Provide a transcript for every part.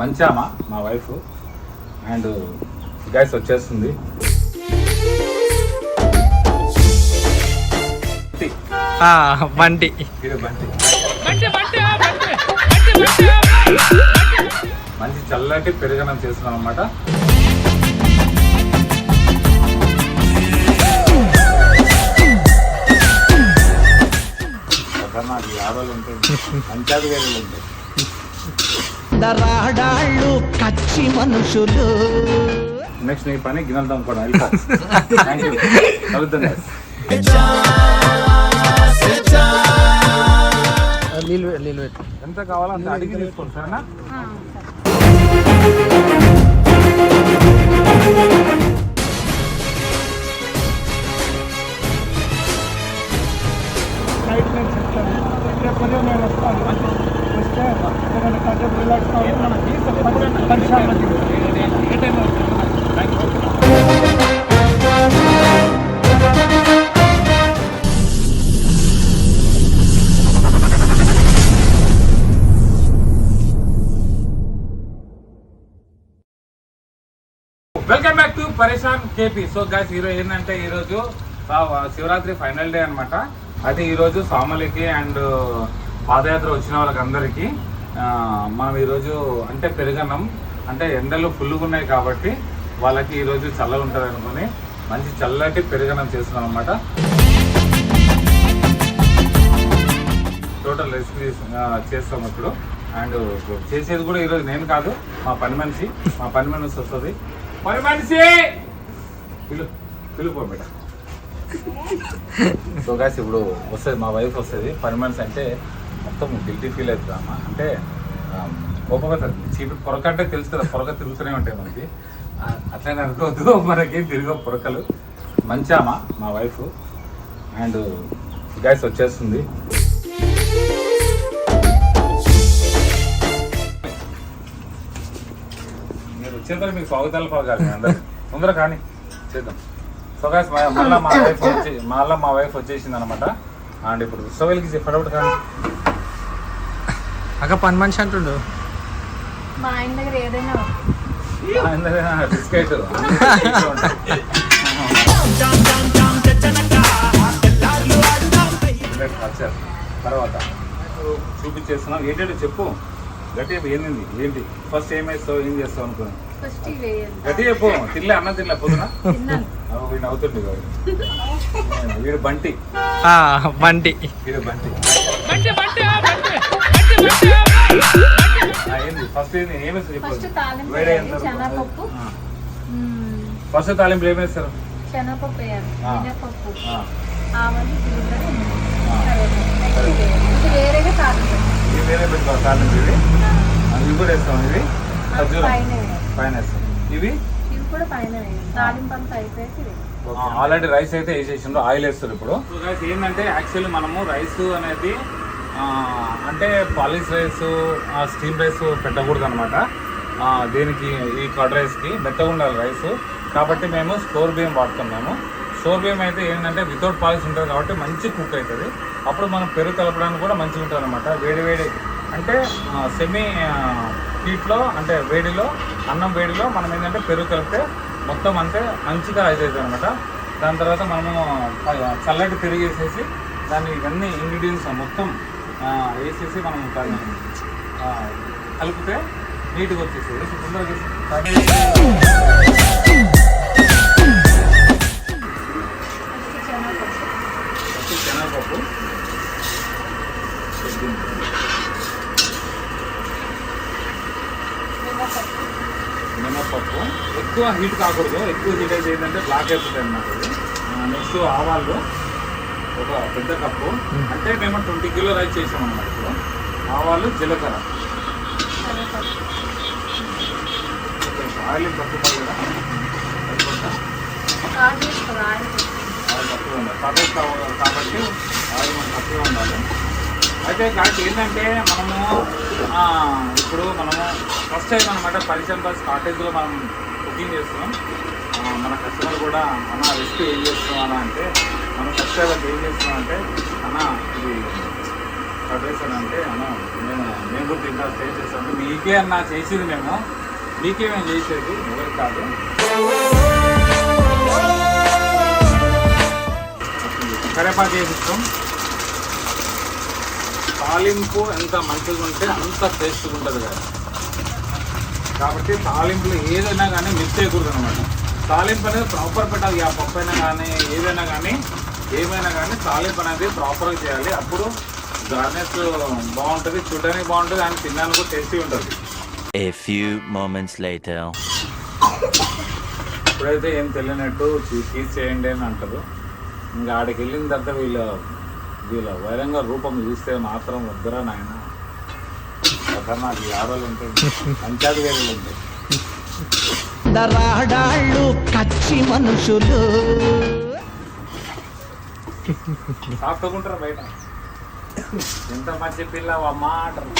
మంచామ మా wife. And gas వచ్చేస్తుంది. బంటి. మంచి చల్లటి పెరుగనం చేస్తున్నాం అనమాట ఆడవాళ్ళు ఉంటాయి పంచాయతీ వేరే ఉంటాయి రాడాళ్ళు కచ్చి మనుషులు. నెక్స్ట్ నీ పని గిన్నెలు తమ్ముకోవడం వెళ్ళిపో. థ్యాంక్ యూ కలుద్దాం guys. నీళ్ళు నీళ్ళు పెట్టు. ఎంత కావాలో అంత అడిగి తీసుకోండి సరేనా? నైట్ నేను చెప్తాను. రేపు ఉదయం నేను వస్తాను వస్తే ఏదైనా కాసేపు రిలాక్స్ కావాలి panchayat welcome back to Pareshan KP so guys ఈరోజు ఏంటంటే ఈరోజు శివరాత్రి ఫైనల్ డే అనమాట అయితే ఈరోజు సామలికి అండ్ పాదయాత్ర వచ్చిన వాళ్ళకి అందరికీ మనం ఈరోజు అంటే పెరుగన్నం అంటే ఎండలు ఫుల్గా ఉన్నాయి కాబట్టి వాళ్ళకి ఈరోజు చల్లగా ఉంటుంది అనుకుని మంచి చల్లటి పెరుగన్నం చేస్తున్నాం అనమాట టోటల్ రెసిపీ చేస్తాం ఇప్పుడు. అండ్ చేసేది కూడా ఈరోజు నేను కాదు మా పని మనిషి మా పని మనిషి వస్తుంది. పని మనిషి! పిలు పిలుపో బిడ్డ సో గాస్ ఇప్పుడు వస్తుంది మా వైఫ్ వస్తుంది. పని మనిషి అంటే మొత్తం గిల్టీ ఫీల్ అవుతుంది అమ్మ అంటే కోపగా చీపి పొరక అంటే తెలుసు కదా పొరక తిరుగుతూనే ఉంటాయి మనకి. అట్లనే అనుకోవద్దు మనకి తిరిగే పొరకలు. మంచామా మా వైఫ్. అండ్ గ్యాస్ వచ్చేస్తుంది. మీరు వచ్చేంత మీకు స్వాగతాలు పలకాలి మీ అందరికి. తొందర కానీ చేద్దాం. సో గాయస్ మళ్ళీ మా వైఫ్ వచ్చి మళ్ళీ మా వైఫ్ వచ్చేసింది అనమాట అండ్ ఇప్పుడు ఉత్సవాలకి ఫటాఫట్ కానీ అక్క పని మనిషి అంటుండు. మా ఆయన దగ్గర ఏదైనా బిస్కెట్ తర్వాత చూపించేస్తున్నాం ఏంటంటే చెప్పు. గట్టిగా ఏంది ఏంటి? ఫస్ట్ ఏం వేస్తావు ఏం చేస్తావు అనుకున్నాను. వేయాలి గట్టి చెప్పు. తినలే అన్నం తిన్నాను. అవ్వ, వీడు అవుతుండే వాడు. వీడు బంటి. ఆ, బంటి. వీడు బంటి. ఫస్ట్ తాలింపు తాలింపులు ఏం వేస్తారు శనగపప్పు వేయాలి. మినపప్పు. ఆవాలు జీలకర్ర ఇది వేరేగా తాలింపు. ఇవి వేరే పెట్టుకోవాలి తాలింపు ఇవి ఆ, ఇవి కూడా వేస్తాం ఇవి ఖర్జూరం. పైన వేయాలి. పైన వేస్తాం. ఇవి? ఇవి కూడా పైన వేయాలి. తాలింపు అంతా అయిపోయాక ఇది వేయాలి. ఆల్రెడీ రైస్ అయితే వేసేసిండ్రు ఆయిల్ వేస్తారు ఇప్పుడు. ఏంటంటే యాక్చువల్లీ మనము రైస్ అనేది అంటే పాలిష్ రైస్ స్టీమ్ రైస్ పెట్టకూడదు అనమాట దీనికి ఈ కర్డ్ రైస్కి మెత్తగా ఉండాలి రైస్. కాబట్టి మేము స్టోర్ బియ్యం వాడుతున్నాము స్టోర్ బియ్యం అయితే ఏంటంటే వితౌట్ పాలిష్ ఉంటుంది కాబట్టి మంచి కుక్ అవుతుంది అప్పుడు మనం పెరుగు కలపడానికి కూడా మంచిగా ఉంటుంది అనమాట వేడి వేడి అంటే సెమీ హీట్లో అంటే వేడిలో అన్నం వేడిలో మనం ఏంటంటే పెరుగు కలిపితే మొత్తం అంతే మంచిగా అవుతుంది అనమాట దాని తర్వాత మనము చల్లటి పెరుగు వేసేసి దాన్ని ఇవన్నీ ఇంగ్రీడియంట్స్ మొత్తం వేసేసి మనం దాన్ని కలిపితే నీట్గా వచ్చేసి తొందరగా శనగపప్పు మినపప్పు మినప్పప్పు ఎక్కువ హీట్ కాకూడదు. ఎక్కువ హీట్ అయితే ఏంటంటే బ్లాక్ అయిపోతుంది అన్నమాట. నెక్స్ట్ ఆవాళ్ళు ఒక పెద్ద కప్పు. అంటే మేము ట్వంటీ కిలో రైస్ చేసాం అన్నమాట ఇప్పుడు. ఆవాలు జీలకర్ర. ఆయిల్ తక్కువ కదా? ఆయిల్ తక్కువ ఉండాలి. కాబట్టి ఆయిల్ మనకు తక్కువ ఉండాలి. అయితే కాబట్టి ఏంటంటే మనము ఇప్పుడు మనము ఫస్ట్ టైం అనమాట పరిచయం బస్ కాటేజ్లో మనం కుకింగ్ చేస్తున్నాం. మన కస్టమర్ కూడా అన్న రెసిపీ ఏం చేస్తున్నాం అంటే మనం ఫస్ట్ ఏం చేస్తున్నాం అంటే అన్న ఇది అంటే అన్న నేను నేను కూడా తింటా స్టే చేస్తాను మీకే అన్న చేసేది మేము. మీకే మేము చేసేది? ఎవరు కాదు. కరేపాకు చేసిస్తాం. తాలింపు ఎంత మంచిగా ఉంటే అంత టేస్ట్గా ఉంటుంది కదా. కాబట్టి తాలింపులు ఏదైనా కానీ మిస్ చేయకూడదు అనమాట తాలింపు అనేది ప్రాపర్ పెట్టాలి ఆ పప్పు అయినా కానీ ఏదైనా కానీ ఏమైనా కానీ తాలింపు అనేది ప్రాపర్గా చేయాలి. అప్పుడు గార్నెస్ బాగుంటుంది చూడడానికి బాగుంటుంది అండ్ తినడానికి కూడా టేస్టీ ఉంటుంది. A few moments later. ఇప్పుడైతే ఏం తెలియనట్టు తీసి చేయండి అని అంటారు. ఇంకా ఆడికి వెళ్ళిన తర్వాత వీళ్ళ వీళ్ళ వైరంగా రూపం చూస్తే మాత్రం వద్దరా నాయన. అక్కడ నాకు ఆడవాళ్ళు ఉంటాయి పంచాయతీ వేలు ఉంటాయి కచ్చి మనుషులు. సాఫ్ట్గా బయట? ఎంత మంచి పిల్ల అమ్మా అంటారు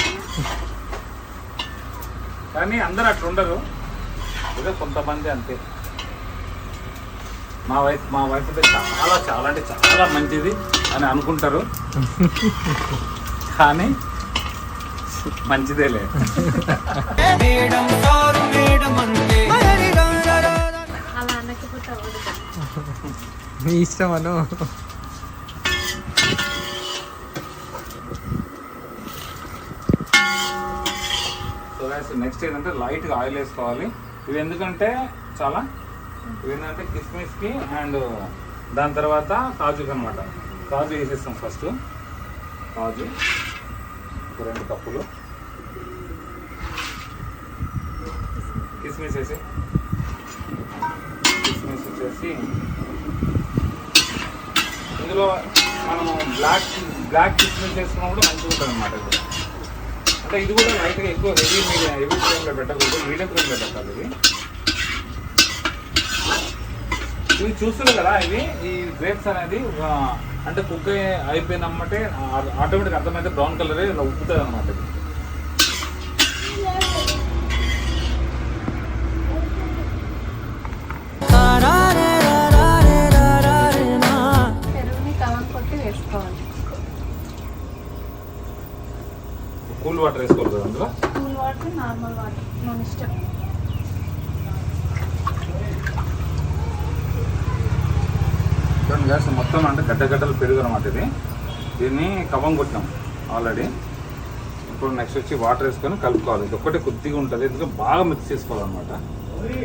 కానీ అందరూ అట్లా ఉండరు. ఏదో కొంతమంది అంతే. మా వైఫ్ మా వైఫ్ అయితే చాలా చాలా అంటే చాలా మంచిది అని అనుకుంటారు. కానీ మంచిదేలే. నీ ఇష్టం అను సో నెక్స్ట్ ఏంటంటే లైట్గా ఆయిల్ వేసుకోవాలి. ఇవి ఎందుకంటే చాలా ఇవి ఏంటంటే కిస్మిస్కి అండ్ దాని తర్వాత కాజుకి అనమాట కాజు వేసేస్తాం ఫస్ట్ కాజు. ఒక రెండు కప్పులు. కిస్మిస్ వేసి కిస్మిస్ వచ్చేసి ఇందులో మనము బ్లాక్ బ్లాక్ కిస్మిస్ వేసుకున్నప్పుడు మంచిగా ఉంటుంది అనమాట ఇప్పుడు అంటే ఇది కూడా లైట్గా ఎక్కువ హెవీ మీడియం హెవీ ఫ్లేమ్లో పెట్టకూడదు మీడియం ఫ్లేమ్లో పెట్టాలి ఇది. ఇవి చూస్తున్నారు కదా ఇవి ఈ గ్రేప్స్ అనేది అంటే అంటే కుక్ అయిపోయినమ్మంటే ఆటోమేటిక్ అర్థమైతే బ్రౌన్ కలర్ ఇలా ఉప్పుతుంది అనమాట ఇది కూల్ వాటర్ వేసుకోవాలి కదా అందులో? కూల్ వాటర్ నార్మల్ వాటర్ మన ఇష్టం. చూడండి గ్యాస్ మొత్తం అంటే గడ్డ గడ్డలు పెరుగు అనమాట ఇది. దీన్ని కవం కొట్టాం ఆల్రెడీ ఇప్పుడు నెక్స్ట్ వచ్చి వాటర్ వేసుకొని కలుపుకోవాలి. ఇది ఒక్కటే కొద్దిగా ఉంటుంది ఎందుకంటే బాగా మిక్స్ చేసుకోవాలన్నమాట.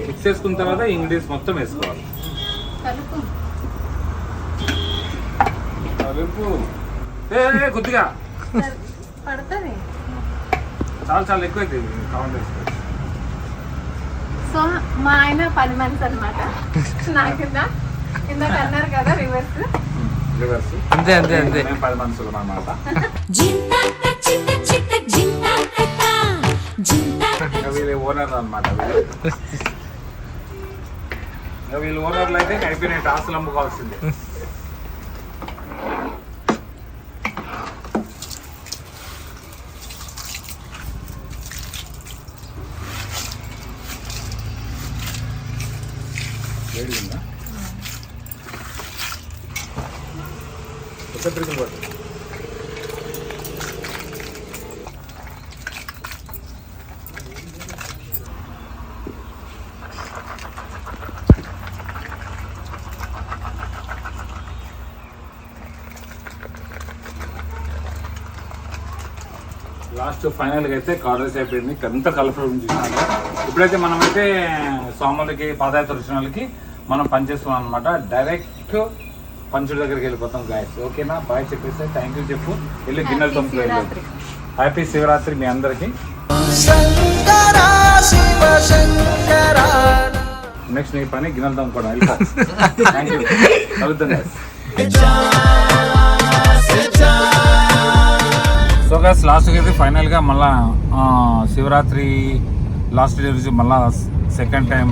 మిక్స్ చేసుకున్న తర్వాత ఇంగ్రీడియంట్స్ మొత్తం వేసుకోవాలి. కలుపు. ఏ, కొద్దిగా. పడుతుంది. చాలా చాలా ఎక్కువ అవుతుంది వేసుకోవాలి సో మా ఆయన పని మనిషి అనమాట నా కింద ఇందాక అన్నారు కదా రివర్స్ రివర్స్ అంతే అంతే అంతే. మేము పది మనుషులు ఇంకా వీళ్ళు ఓనర్ అనమాట వీళ్ళు. వీళ్ళు ఓనర్లు అయితే అయిపోయినాయి టాసులు అమ్ముకోవాల్సిందే. వేడి ఉందా? పెద్ద ప్రిజం పట్టు లాస్ట్ ఫైనల్గా అయితే కాలేజ్ అయిపోయింది. ఎంత కలర్ఫుల్ ఉంది చూసినాక ఇప్పుడైతే మనమైతే స్వాములకి పాదయాత్ర వచ్చిన వాళ్ళకి మనం పనిచేస్తున్నాం అనమాట డైరెక్ట్ పంచుడి దగ్గరికి వెళ్ళిపోతాం గాయస్ ఓకేనా? బాయ్ చెప్పేసి థ్యాంక్ యూ చెప్పు. వెళ్ళి గిన్నెలు తొమ్మిది శివరాత్రి. హ్యాపీ శివరాత్రి మీ అందరికి. నెక్స్ట్ నీ పని గిన్నెలు తమ్ముకోవడం వెళ్ళిపో. Thank you. సో గైస్ లాస్ట్కి అయితే ఫైనల్గా మళ్ళా శివరాత్రి లాస్ట్ డే రోజు మళ్ళా సెకండ్ టైం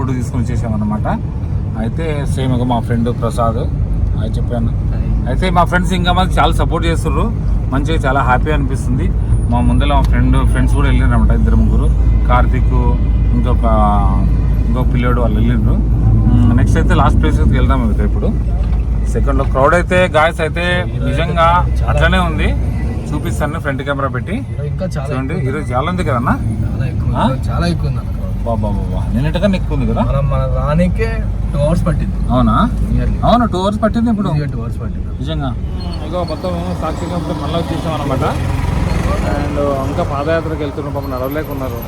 ఫుడ్ తీసుకొని చేసామన్నమాట. అయితే సేమ్ మా ఫ్రెండ్ ప్రసాద్ అది చెప్పాను. అయితే మా ఫ్రెండ్స్ ఇంకా మాకు చాలా సపోర్ట్ చేస్తుర్రు. మంచిగా చాలా హ్యాపీ అనిపిస్తుంది. మా ముందర మా ఫ్రెండ్ ఫ్రెండ్స్ కూడా వెళ్ళినారన్నమాట ఇద్దరు ముగ్గురు. కార్తిక్ ఇంకొక ఇంకొక పిల్లోడు వాళ్ళు వెళ్ళిండ్రు నెక్స్ట్ అయితే లాస్ట్ ప్లేస్కి వెళ్దాం అయితే ఇప్పుడు. సెకండ్లో క్రౌడ్ అయితే గాయస్ అయితే నిజంగా అట్లనే ఉంది. చూపిస్తాను ఫ్రంట్ కెమెరా పెట్టి. చూడండి ఈరోజు చాలా ఉంది కదన్నా? చాలా ఎక్కువ? చాలా ఎక్కువ. బాబా బాబా నిన్నటికన్నా ఎక్కువ ఉంది కదా? మనం మన రానికే టూ అవర్స్ పట్టింది. అవునా? అవును టూ అవర్స్ పట్టింది ఇప్పుడు. టూ అవర్స్ పట్టింది. నిజంగా. ఇగో మొత్తం సాక్షిగా ఇప్పుడు మళ్ళీ వచ్చేసాం అనమాట అండ్ ఇంకా పాదయాత్రకు వెళ్తున్నారు పాపం నడవలేకున్నారు.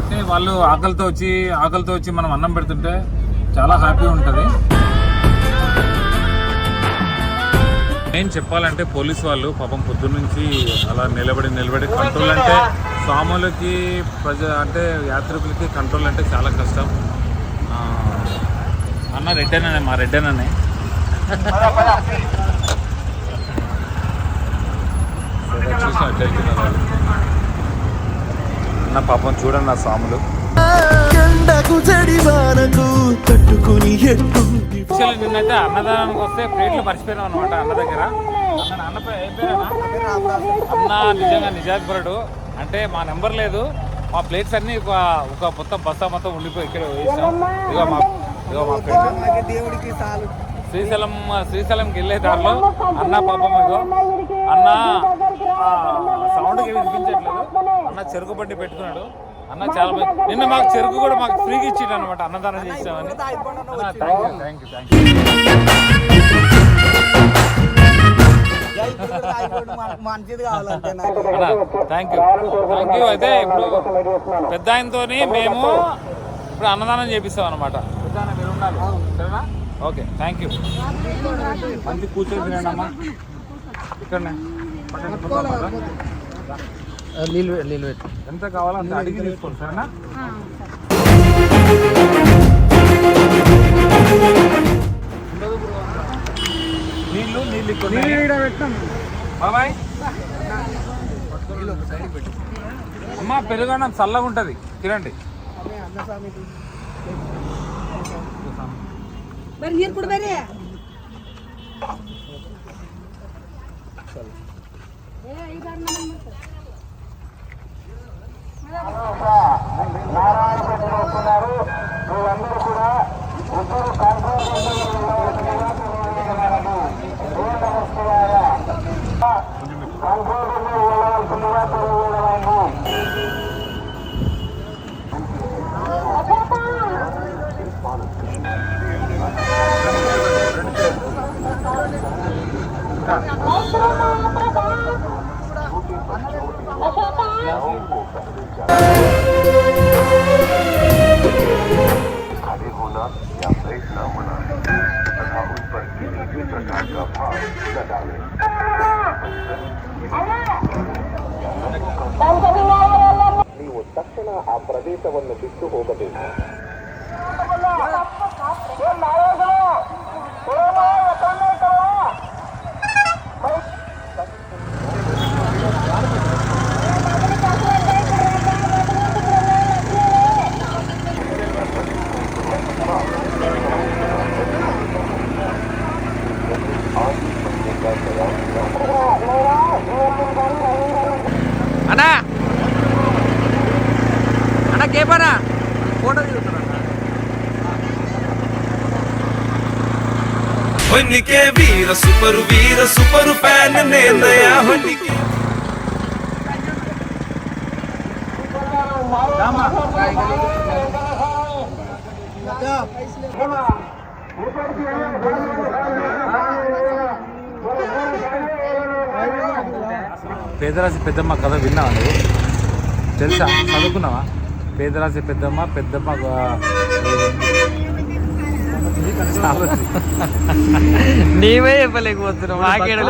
అంటే వాళ్ళు ఆకలితో వచ్చి ఆకలితో వచ్చి మనం అన్నం పెడుతుంటే చాలా హ్యాపీ ఉంటుంది. చెప్పాలంటే పోలీస్ వాళ్ళు పాపం పొద్దు నుంచి అలా నిలబడి నిలబడి కంట్రోల్ అంటే స్వాములకి ప్రజ అంటే యాత్రికులకి కంట్రోల్ అంటే చాలా కష్టం. అన్న రెడ్డేననే మా రెడ్డేననే. చూసిన వాళ్ళు. అన్న పాపం చూడండి నా స్వాములు ఎండకు జడివానకు తట్టుకుని ఎట్టు యాక్చువల్లీ నిన్నైతే అన్నదానానికి వస్తే ప్లేట్లు మర్చిపోయినాం అనమాట అన్న దగ్గర. అన్న అన్న అన్న నిజంగా నిజాత్పరుడు అంటే మా నెంబర్ లేదు. మా ప్లేట్స్ అన్ని ఒక ఒక మొత్తం బస్తా మొత్తం ఉండిపోయి ఇక్కడ వేసాం. ఇగో మా ఇక మా దేవుడికి శ్రీశైలం శ్రీశైలంకి వెళ్ళే దారిలో అన్న పాపం ఇగో అన్న సౌండ్కి వినిపించట్లేదు. అన్న చెరుకు బండి పెట్టుకున్నాడు. అన్న చాలా నిన్న మాకు చెరుకు కూడా మాకు ఫ్రీగా ఇచ్చిండు అనమాట అన్నదానం చేసామని thank you thank you thank you thank you అయితే ఇప్పుడు పెద్ద ఆయనతో మేము ఇప్పుడు అన్నదానం చేపిస్తాం అనమాట ఓకే థ్యాంక్ యూ మంచి కూర్చొని తినండి నీళ్ళు నీళ్ళు పెట్టి ఎంత కావాలో అంత అడిగి తీసుకోండి సరేనా? నీళ్ళు నీళ్ళు ఇక్కడ బాబాయ్. అమ్మ పెరుగన్నం చల్లగా ఉంటుంది. తినండి. మీరందరూ కూడా ఇద్దరు కంట్రోల్ కంట్రోల్ వెళ్ళవలసిందిగా తెలియజేయడానికి Thank you. होला या प्रयत्न होणार तथा उन पर किसी भी ನೀವು ತಕ್ಷಣ ಆ ಪ್ರದೇಶವನ್ನು ಬಿಟ್ಟು ಹೋಗಬೇಕು వీర సూపర్ ఫ్యాన్ నేనయా పేదరాశి పెద్దమ్మ కథ విన్నావా నువ్వు? తెలుసా? చదువుకున్నావా? పేదరాశి పెద్దమ్మ పెద్దమ్మ నీవే చెప్పలేకపోతున్నావు. మాకేడ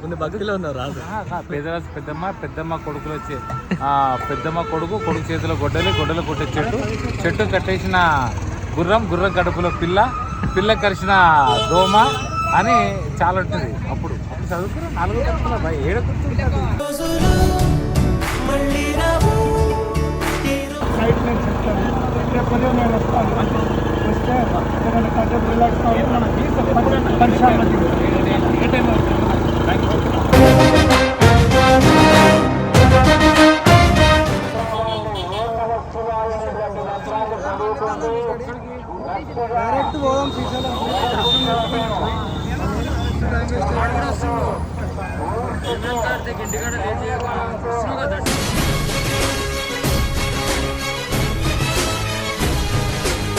కొన్ని భక్తిలో ఉన్నావు రాదు. ఆ, ఆ, పేదరాశి పెద్దమ్మ పెద్దమ్మ కొడుకులు వచ్చే ఆ, పెద్దమ్మ కొడుకు కొడుకు చేతిలో గొడ్డలి గొడ్డలు కొట్టే చెట్టు చెట్టు కట్టేసిన గుర్రం గుర్రం కడుపులో పిల్ల పిల్ల కరిచిన దోమ అని చాలా ఉంటుంది. అప్పుడు అప్పుడు చదువుకున్నా నాలుగో తరగతిలో భయ ఏడో సైట్ నేను చెప్తాను రేపు ఉదయం నేను వస్తాను వస్తే ఏదైనా కాసేపు రిలాక్స్ కావాలి పరిశ్రమ డైరెక్ట్ పోదాం శ్రీశైలం ఇంటికాడ లేచి చూస్తున్నావు కదా